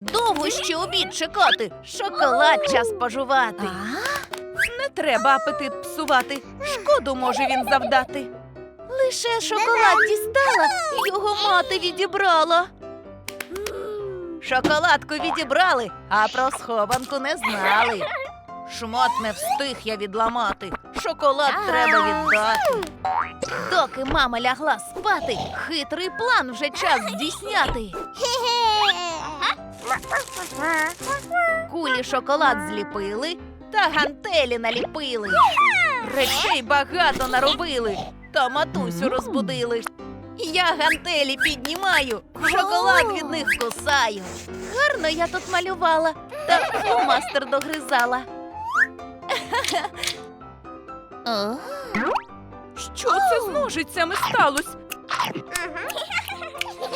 Довго ще обід чекати. Шоколад час пожувати. Не треба апетит псувати. Шкоду може він завдати. Лише шоколад дістала, його мати відібрала. Шоколадку відібрали, а про схованку не знали. Шмат не встиг я відламати. Шоколад треба віддати. Доки мама лягла спати, хитрий план вже час здійсняти. Кулі шоколад зліпили та гантелі наліпили. Речей багато наробили, та матусю розбудили. Я гантелі піднімаю, шоколад від них кусаю. Гарно я тут малювала, та фломастер догризала. Що це з ножицями сталося?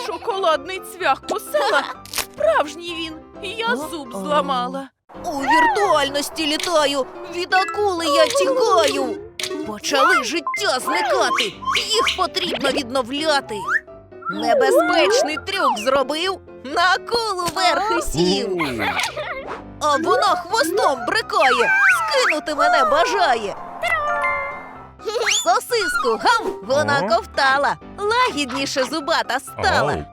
Шоколадний цвях кусила. Справжній він. Я зуб зламала. У віртуальності літаю, від акули я тікаю. Почали життя зникати, їх потрібно відновляти. Небезпечний трюк зробив, на акулу верхи сів. А вона хвостом брикає, скинути мене бажає. Сосиску гам вона ковтала, лагідніше зубата стала.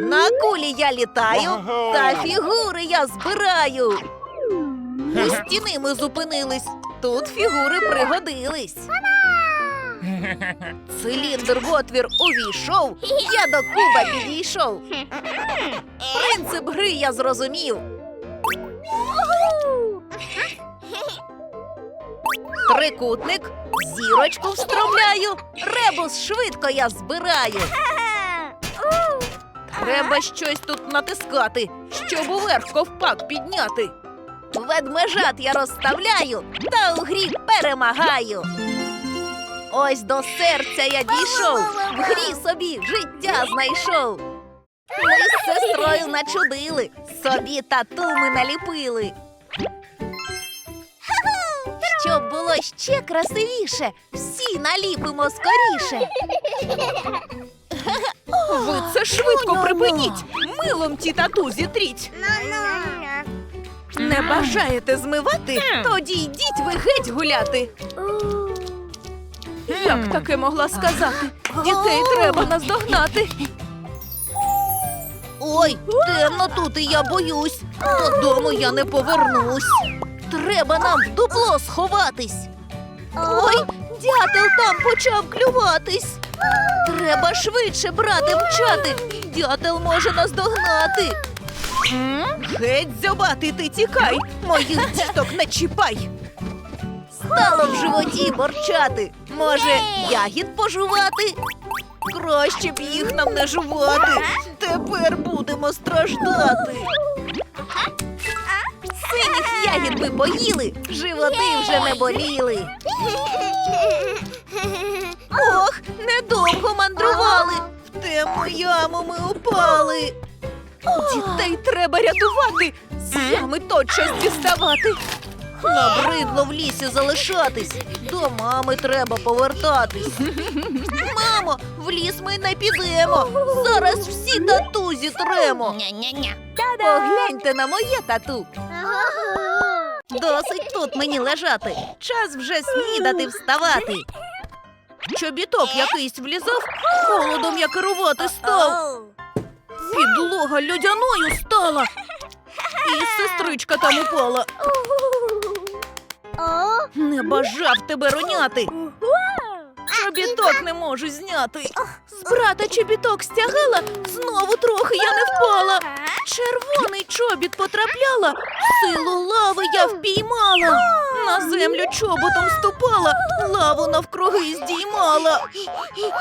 На кулі я літаю, та фігури я збираю. У стіни ми зупинились, тут фігури пригодились. Циліндр в отвір увійшов, я до куба підійшов. Принцип гри я зрозумів. Трикутник, зірочку встромляю, ребус швидко я збираю. Треба щось тут натискати, щоб уверх ковпак підняти. Ведмежат я розставляю та у грі перемагаю. Ось до серця я дійшов, в грі собі життя знайшов. Ми з сестрою начудили, собі тату ми наліпили. Щоб було ще красивіше, всі наліпимо скоріше. Ви це швидко припиніть! Милом ті тату зітріть! Не бажаєте змивати? Тоді йдіть ви геть гуляти. Як таке могла сказати? Дітей треба наздогнати. Ой, темно тут і я боюсь. Додому я не повернусь. Треба нам в дупло сховатись. Ой, дятел там почав клюватись. Треба швидше брати мчати. Дятел може нас догнати. Геть зьобати ти тікай, моїх діток не чіпай. Стало в животі борчати. Може, ягід пожувати? Краще б їх нам не жувати. Тепер будемо страждати. Синіх ягід ми поїли, животи вже не боліли. Ох, недовго мандрували. В темну яму ми упали. Дітей треба рятувати, з ями тотчас діставати. Набридло в лісі залишатись, до мами треба повертатись. Мамо, в ліс ми не підемо. Зараз всі тату зітремо. Погляньте на моє тату. Досить тут мені лежати. Час вже снідати вставати. Чобіток якийсь влізав, холодом я керувати став. Підлога льодяною стала. І сестричка там упала. Не бажав тебе роняти. Чобіток не можу зняти. Брата чобіток стягала, знову трохи я не впала. Червоний чобіт потрапляла, силу лави я впіймала. На землю чоботом ступала, лаву навкруги здіймала.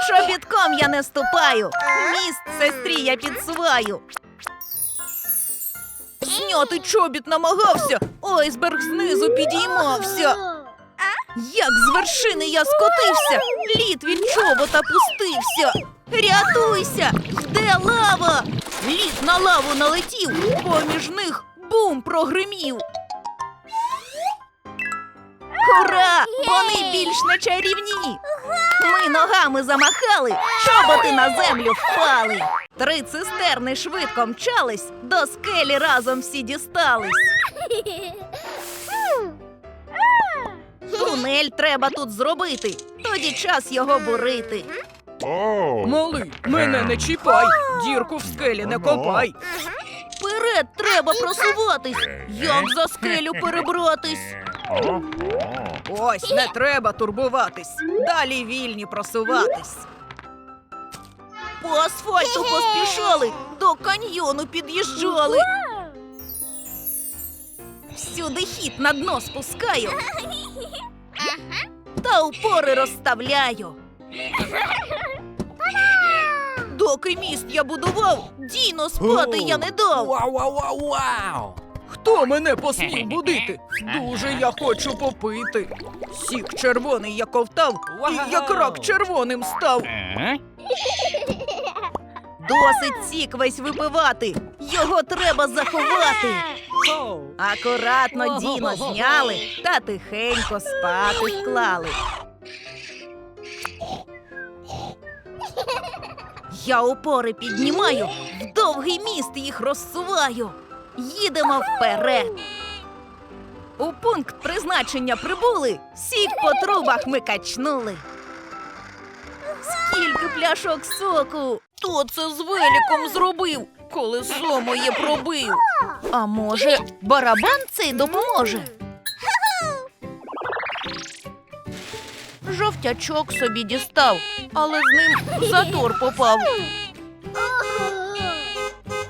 Чобітком я не ступаю, міст сестрі я підсуваю. Зняти чобіт намагався, айсберг знизу підіймався. Як з вершини я скотився, лід від чобота пустився. Рятуйся, йде лава. Лід на лаву налетів, поміж них бум прогримів. Ура! Вони більш не чарівні. Ми ногами замахали, чоботи на землю впали. Три цистерни швидко мчались, до скелі разом всі дістались. Тунель треба тут зробити, тоді час його бурити. Малий, мене не чіпай, дірку в скелі не копай. Вперед треба просуватись. Як за скелю перебратись? Ось не треба турбуватись. Далі вільні просуватись. По асфальту поспішали, до каньйону під'їжджали. Всюди хід на дно спускаю. Та упори розставляю. Доки міст я будував, Діно спати я не дав. Вау, вау, вау, вау! Хто мене посмів будити? Дуже я хочу попити. Сік червоний я ковтав, і як рак червоним став. Досить сік весь випивати. Його треба заховати. Акуратно Діно зняли та тихенько спати вклали. Я опори піднімаю, в довгий міст їх розсуваю. Їдемо вперед. У пункт призначення прибули, сік по трубах ми качнули. Скільки пляшок соку? Хто це з великом зробив, колесо моє пробив? А може, барабан цей допоможе? Жовтячок собі дістав, але з ним затор попав.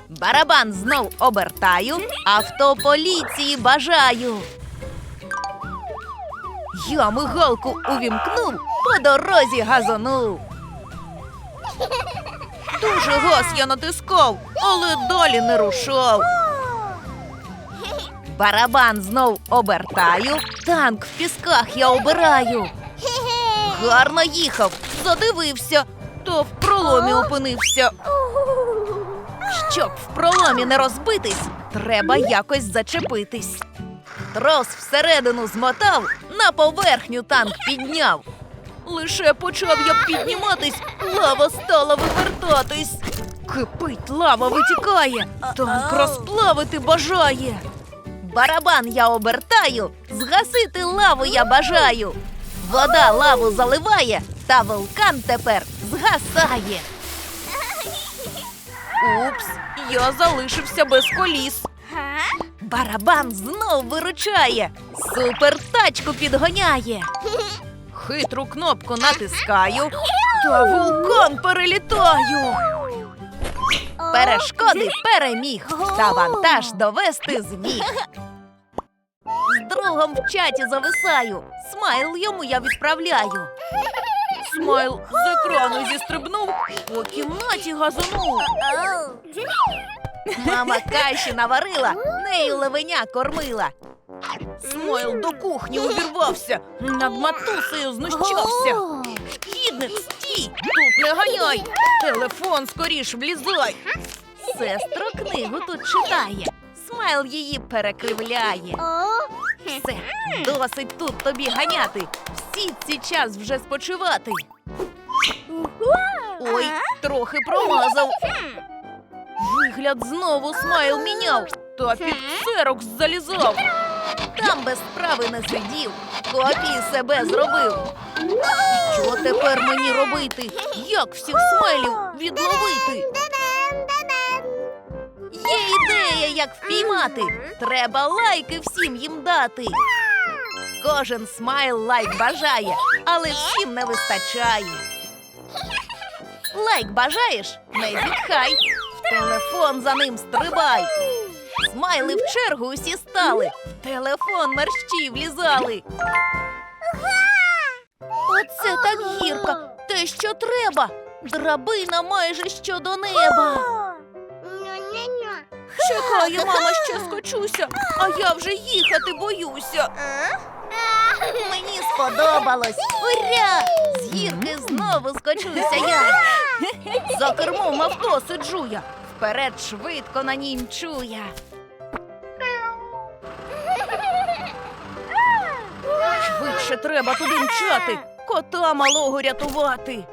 Барабан знов обертаю, авто поліції бажаю. Я мигалку увімкнув, по дорозі газонув. Дуже газ я натискав, але далі не рушав. Барабан знов обертаю, танк в пісках я обираю. Гарно їхав, задивився, то в проломі опинився. Щоб в проломі не розбитись, треба якось зачепитись. Трос всередину змотав, на поверхню танк підняв. Лише почав я підніматись, лава стала вивертатись. Кипить, лава витікає, танк розплавити бажає. Барабан я обертаю, згасити лаву я бажаю. Вода лаву заливає, та вулкан тепер згасає. Упс, я залишився без коліс. Барабан знов виручає, супер тачку підгоняє. Хитру кнопку натискаю, та вулкан перелітаю. Перешкоди переміг, та вантаж довести зміг. Другом в чаті зависаю, смайл йому я відправляю. Смайл з екрану зістрибнув, по кімнаті газонув. Мама каші наварила, нею левеня кормила. Смайл до кухні увірвався, над матусею знущався. Шкідник, стій! Тут не ганяй! Телефон скоріш влізай! Сестра книгу тут читає, смайл її перекривляє. Все, досить тут тобі ганяти. Всі ці час вже спочивати. Ой, трохи промазав. Вигляд знову смайл міняв, та під ксерокс залізав. Там без справи не сидів, копії себе зробив. Що тепер мені робити? Як всіх смайлів відловити? Є ідея, як впіймати. Треба лайки всім їм дати. Кожен смайл лайк бажає, але всім не вистачає. Лайк бажаєш? Не зітхай. В телефон за ним стрибай. Смайли в чергу усі стали. В телефон мерщі влізали. Оце так гірка. Те, що треба. Драбина майже що до неба. Чекає, мама, ще скочуся, а я вже їхати боюся. Мені сподобалось. Ура! З гірки знову скочуся я. За кермом авто сиджу я. Вперед швидко на ній мчу я. Швидше треба туди мчати. кота малого рятувати.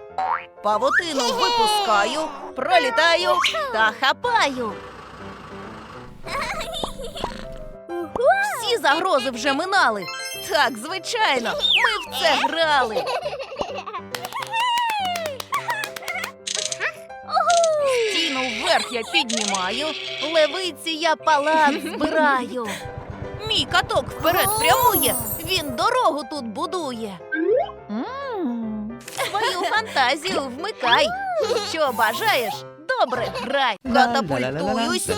Павутину випускаю, пролітаю та хапаю. Загрози вже минали. Так, звичайно, ми в це грали. Стіну вверх я піднімаю, левиці я палац збираю. Мій каток вперед прямує, він дорогу тут будує. Свою фантазію вмикай. Що бажаєш? Добре, грай. Катапультуюсь.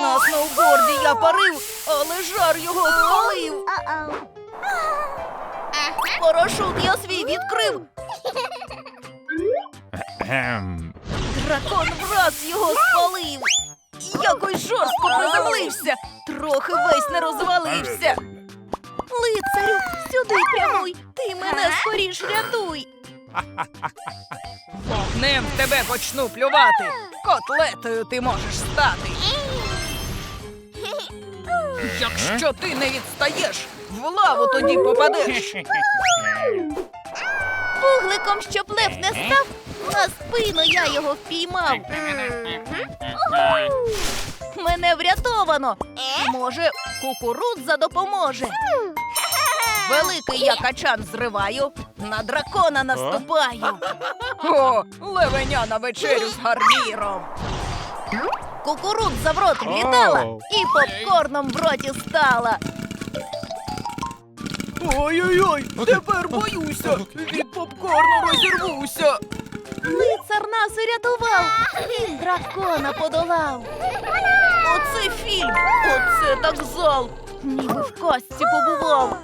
На сноуборді я парив, але жар його спалив. Парашут я свій відкрив. Дракон враз його спалив. Якось жорстко приземлився, трохи весь не розвалився. Лицарю, сюди прямуй, ти мене скоріш рятуй. Вогнем тебе почну плювати. Котлетою ти можеш стати. Якщо ти не відстаєш, в лаву тоді попадеш. Пугликом, щоб лев не став, на спину я його впіймав. Мене врятовано. Може, кукурудза допоможе. Великий я качан зриваю, на дракона наступаю. О, левеня на вечерю з гарніром. Кукурудза в рот влітала і попкорном в роті стала. Ой-ой-ой, тепер боюся. Від попкорну розірвуся. Лицар нас урятував, він дракона подолав. Оце фільм, оце так зал, ніби в казці побував.